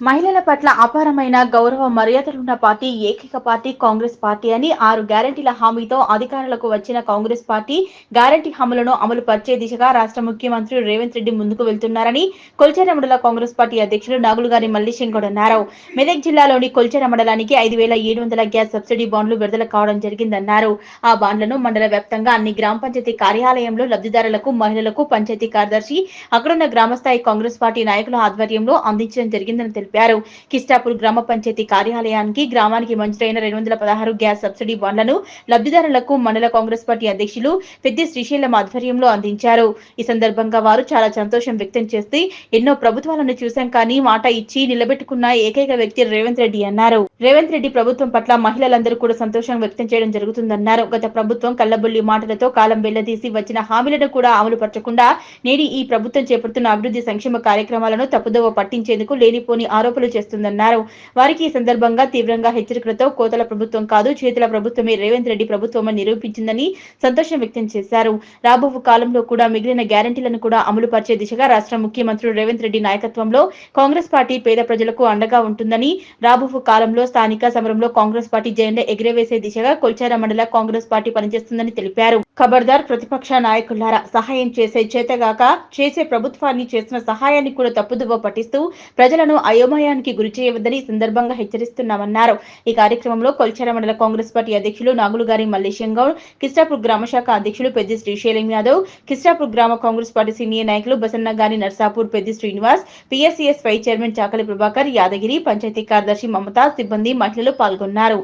మహిళల పట్ల అపారమైన గౌరవ మర్యాదలున్న పార్టీ ఏకైక పార్టీ కాంగ్రెస్ పార్టీ అని ఆరు గ్యారంటీల హామీతో అధికారులకు వచ్చిన కాంగ్రెస్ పార్టీ గ్యారంటీ హామీలను అమలు పరిచే దిశగా రాష్ట్ర ముఖ్యమంత్రి రేవంత్ రెడ్డి ముందుకు వెళ్తున్నారని కొల్చెర మండల కాంగ్రెస్ పార్టీ అధ్యక్షులు నాగులుగారి మల్లిశంకర్ అన్నారు. మెదక్ జిల్లాలోని కొల్చెర మండలానికి ఐదు వేల ఏడు వందల గ్యాస్ సబ్సిడీ బాండ్లు విడుదల కావడం జరిగిందన్నారు. ఆ బాండ్లను మండల వ్యాప్తంగా అన్ని గ్రామ పంచాయతీ కార్యాలయంలో లబ్ధిదారులకు మహిళలకు పంచాయతీ కార్యదర్శి అక్కడున్న గ్రామస్థాయి కాంగ్రెస్ పార్టీ నాయకుల ఆధ్వర్యంలో అందించడం జరిగిందని తెలిపారు. కిస్టాపూర్ గ్రామ పంచాయతీ కార్యాలయానికి గ్రామానికి మంజూరైన రెండు వందల పదహారు గ్యాస్ సబ్సిడీ బాండ్లను లబ్ధిదారులకు మండల కాంగ్రెస్ పార్టీ అధ్యక్షులు పెద్ది శ్రీశైలం ఆధ్వర్యంలో అందించారు. ఈ సందర్భంగా వారు చాలా సంతోషం వ్యక్తం చేసి ఎన్నో ప్రభుత్వాలను చూశాం కానీ మాట ఇచ్చి నిలబెట్టుకున్న ఏకైక వ్యక్తి రేవంత్ రెడ్డి అన్నారు. రేవంత్ రెడ్డి ప్రభుత్వం పట్ల మహిళలందరూ కూడా సంతోషం వ్యక్తం చేయడం జరుగుతుందన్నారు. గత ప్రభుత్వం కల్లబొల్లి మాటలతో కాలం వెళ్ళదీసి వచ్చిన హామీలను కూడా అమలు పరచకుండా నేడి ఈ ప్రభుత్వం చేపడుతున్న అభివృద్ధి సంక్షేమ కార్యక్రమాలను తప్పుదోవ పట్టించేందుకు లేనిపోని ఆరోపణలు చేస్తుందన్నారు. వారికి ఈ సందర్భంగా తీవ్రంగా హెచ్చరికలతో కోతల ప్రభుత్వం కాదు చేతుల ప్రభుత్వమే రేవంత్ రెడ్డి ప్రభుత్వమని నిరూపించిందని సంతోషం వ్యక్తం చేశారు. రాబో కాలంలో కూడా మిగిలిన గ్యారంటీలను కూడా అమలు పరిచే దిశగా రాష్ట్ర ముఖ్యమంత్రులు రేవంత్ రెడ్డి నాయకత్వంలో కాంగ్రెస్ పార్టీ పేద ప్రజలకు అండగా ఉంటుందని రాబోవు కాలంలో స్థానిక సమరంలో కాంగ్రెస్ పార్టీ జెండా ఎగిరవేసే దిశగా కొల్చార మండల కాంగ్రెస్ పార్టీ పనిచేస్తుందని తెలిపారు. ఖబర్దార్ ప్రతిపక్ష నాయకులారా సహాయం చేసే చేతగాక చేసే ప్రభుత్వాన్ని చేసిన సహాయాన్ని కూడా తప్పుదువ పట్టిస్తూ ప్రజలను అయోమయానికి గురి చేయవద్దని ఈ సందర్భంగా హెచ్చరిస్తున్నామన్నారు. ఈ కార్యక్రమంలో కొల్చార మండల కాంగ్రెస్ పార్టీ అధ్యక్షులు నాగులుగారి మల్లేశం గౌడ్ కిస్టాపూర్ గ్రామ శాఖ అధ్యక్షులు పెద్ది శ్రీశైలం యాదవ్ కిస్టాపూర్ గ్రామ కాంగ్రెస్ పార్టీ సీనియర్ నాయకులు బసన్న గారి Narsapur Peddi Srinivas PSCS vice chairman చాకలి ప్రభాకర్ యాదగిరి పంచాయతీ కార్యదర్శి మమత సిబ్బంది మహిళలు పాల్గొన్నారు.